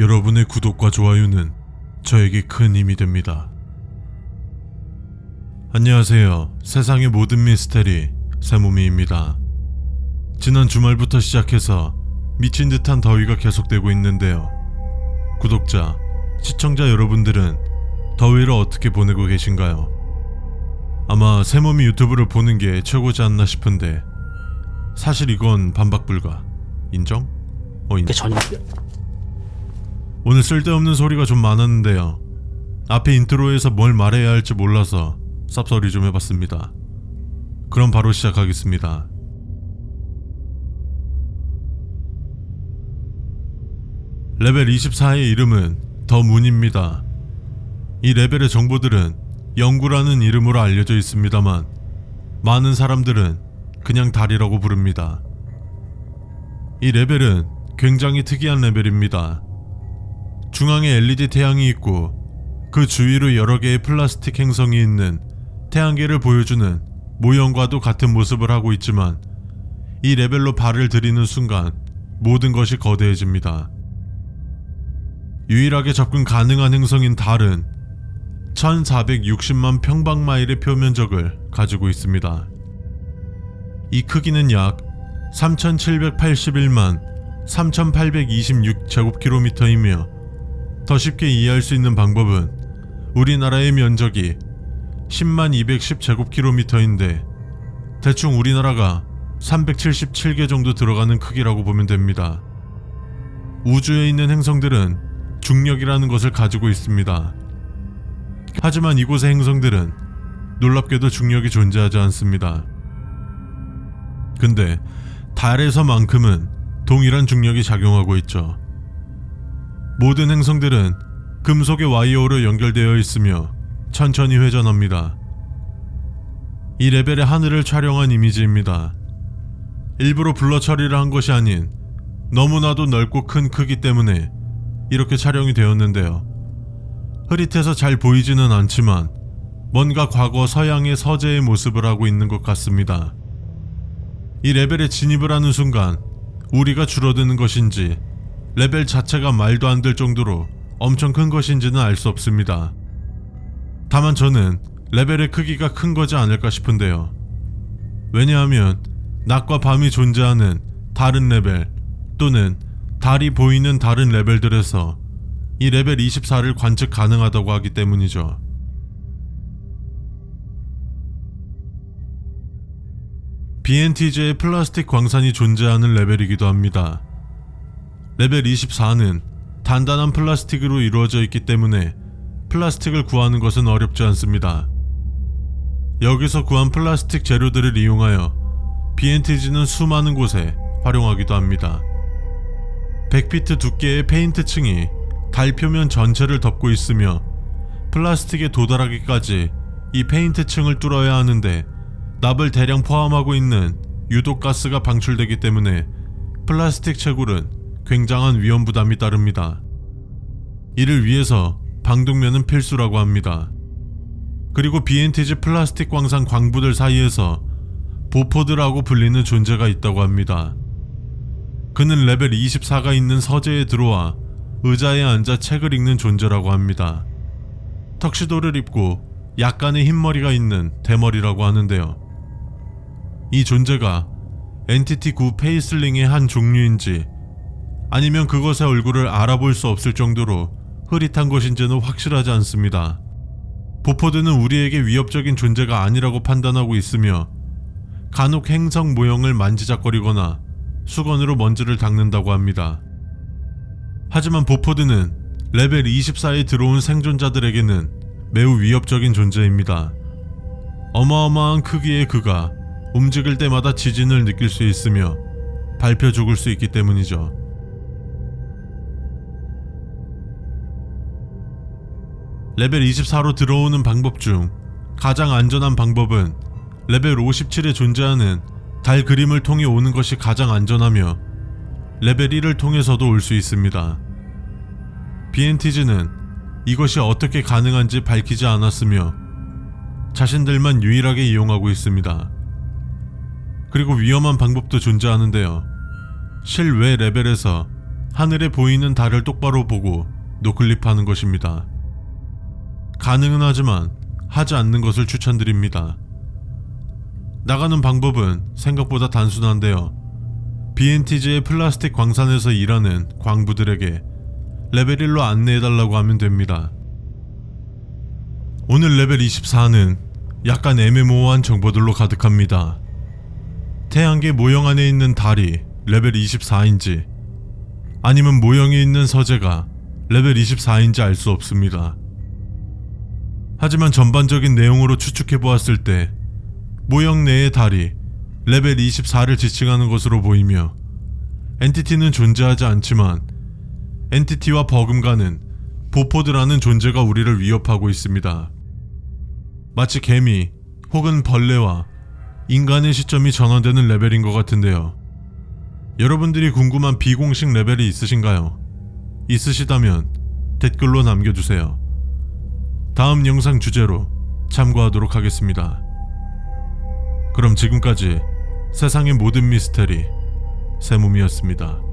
여러분의 구독과 좋아요는 저에게 큰 힘이 됩니다. 안녕하세요. 세상의 모든 미스테리 세모미입니다. 지난 주말부터 시작해서 미친 듯한 더위가 계속되고 있는데요. 구독자, 시청자 여러분들은 더위를 어떻게 보내고 계신가요? 아마 세모미 유튜브를 보는 게 최고지 않나 싶은데 사실 이건 반박 불가. 인정? 어, 인정. 그 전, 오늘 쓸데없는 소리가 좀 많았는데요. 앞에 인트로에서 뭘 말해야 할지 몰라서 쌉소리 좀 해봤습니다. 그럼 바로 시작하겠습니다. 레벨 24의 이름은 더 문입니다. 이 레벨의 정보들은 영구라는 이름으로 알려져 있습니다만 많은 사람들은 그냥 달이라고 부릅니다. 이 레벨은 굉장히 특이한 레벨입니다. 중앙에 LED 태양이 있고 그 주위로 여러 개의 플라스틱 행성이 있는 태양계를 보여주는 모형과도 같은 모습을 하고 있지만 이 레벨로 발을 들이는 순간 모든 것이 거대해집니다. 유일하게 접근 가능한 행성인 달은 1460만 평방마일의 표면적을 가지고 있습니다. 이 크기는 약 3781만 3826제곱킬로미터이며 더 쉽게 이해할 수 있는 방법은 우리나라의 면적이 10만 210제곱킬로미터인데 대충 우리나라가 377개 정도 들어가는 크기라고 보면 됩니다. 우주에 있는 행성들은 중력이라는 것을 가지고 있습니다. 하지만 이곳의 행성들은 놀랍게도 중력이 존재하지 않습니다. 근데 달에서만큼은 동일한 중력이 작용하고 있죠. 모든 행성들은 금속의 와이어로 연결되어 있으며 천천히 회전합니다. 이 레벨의 하늘을 촬영한 이미지입니다. 일부러 블러 처리를 한 것이 아닌 너무나도 넓고 큰 크기 때문에 이렇게 촬영이 되었는데요. 흐릿해서 잘 보이지는 않지만 뭔가 과거 서양의 서재의 모습을 하고 있는 것 같습니다. 이 레벨에 진입을 하는 순간 우리가 줄어드는 것인지 레벨 자체가 말도 안 될 정도로 엄청 큰 것인지는 알 수 없습니다. 다만 저는 레벨의 크기가 큰 거지 않을까 싶은데요. 왜냐하면 낮과 밤이 존재하는 다른 레벨 또는 달이 보이는 다른 레벨들에서 이 레벨 24를 관측 가능하다고 하기 때문이죠. BNTJ의 플라스틱 광산이 존재하는 레벨이기도 합니다. 레벨 24는 단단한 플라스틱으로 이루어져 있기 때문에 플라스틱을 구하는 것은 어렵지 않습니다. 여기서 구한 플라스틱 재료들을 이용하여 BNTG는 수많은 곳에 활용하기도 합니다. 100피트 두께의 페인트층이 달 표면 전체를 덮고 있으며 플라스틱에 도달하기까지 이 페인트층을 뚫어야 하는데 납을 대량 포함하고 있는 유독 가스가 방출되기 때문에 플라스틱 채굴은 굉장한 위험 부담이 따릅니다. 이를 위해서 방독면은 필수라고 합니다. 그리고 BNTG 플라스틱 광산 광부들 사이에서 보포드라고 불리는 존재가 있다고 합니다. 그는 레벨 24가 있는 서재에 들어와 의자에 앉아 책을 읽는 존재라고 합니다. 턱시도를 입고 약간의 흰머리가 있는 대머리라고 하는데요. 이 존재가 엔티티 9 페이슬링의 한 종류인지 아니면 그것의 얼굴을 알아볼 수 없을 정도로 흐릿한 것인지는 확실하지 않습니다. 보포드는 우리에게 위협적인 존재가 아니라고 판단하고 있으며 간혹 행성 모형을 만지작거리거나 수건으로 먼지를 닦는다고 합니다. 하지만 보포드는 레벨 24에 들어온 생존자들에게는 매우 위협적인 존재입니다. 어마어마한 크기의 그가 움직일 때마다 지진을 느낄 수 있으며 밟혀 죽을 수 있기 때문이죠. 레벨 24로 들어오는 방법 중 가장 안전한 방법은 레벨 57에 존재하는 달 그림을 통해 오는 것이 가장 안전하며 레벨 1을 통해서도 올 수 있습니다. BNTG는 이것이 어떻게 가능한지 밝히지 않았으며 자신들만 유일하게 이용하고 있습니다. 그리고 위험한 방법도 존재하는데요. 실외 레벨에서 하늘에 보이는 달을 똑바로 보고 노클립하는 것입니다. 가능은 하지만 하지 않는 것을 추천드립니다. 나가는 방법은 생각보다 단순한데요. BNTJ의 플라스틱 광산에서 일하는 광부들에게 레벨 1로 안내해달라고 하면 됩니다. 오늘 레벨 24는 약간 애매모호한 정보들로 가득합니다. 태양계 모형 안에 있는 달이 레벨 24인지 아니면 모형이 있는 서재가 레벨 24인지 알 수 없습니다. 하지만 전반적인 내용으로 추측해 보았을 때 모형 내의 달이 레벨 24를 지칭하는 것으로 보이며 엔티티는 존재하지 않지만 엔티티와 버금가는 보포드라는 존재가 우리를 위협하고 있습니다. 마치 개미 혹은 벌레와 인간의 시점이 전환되는 레벨인 것 같은데요. 여러분들이 궁금한 비공식 레벨이 있으신가요? 있으시다면 댓글로 남겨주세요. 다음 영상 주제로 참고하도록 하겠습니다. 그럼 지금까지 세상의 모든 미스테리 세몸이었습니다.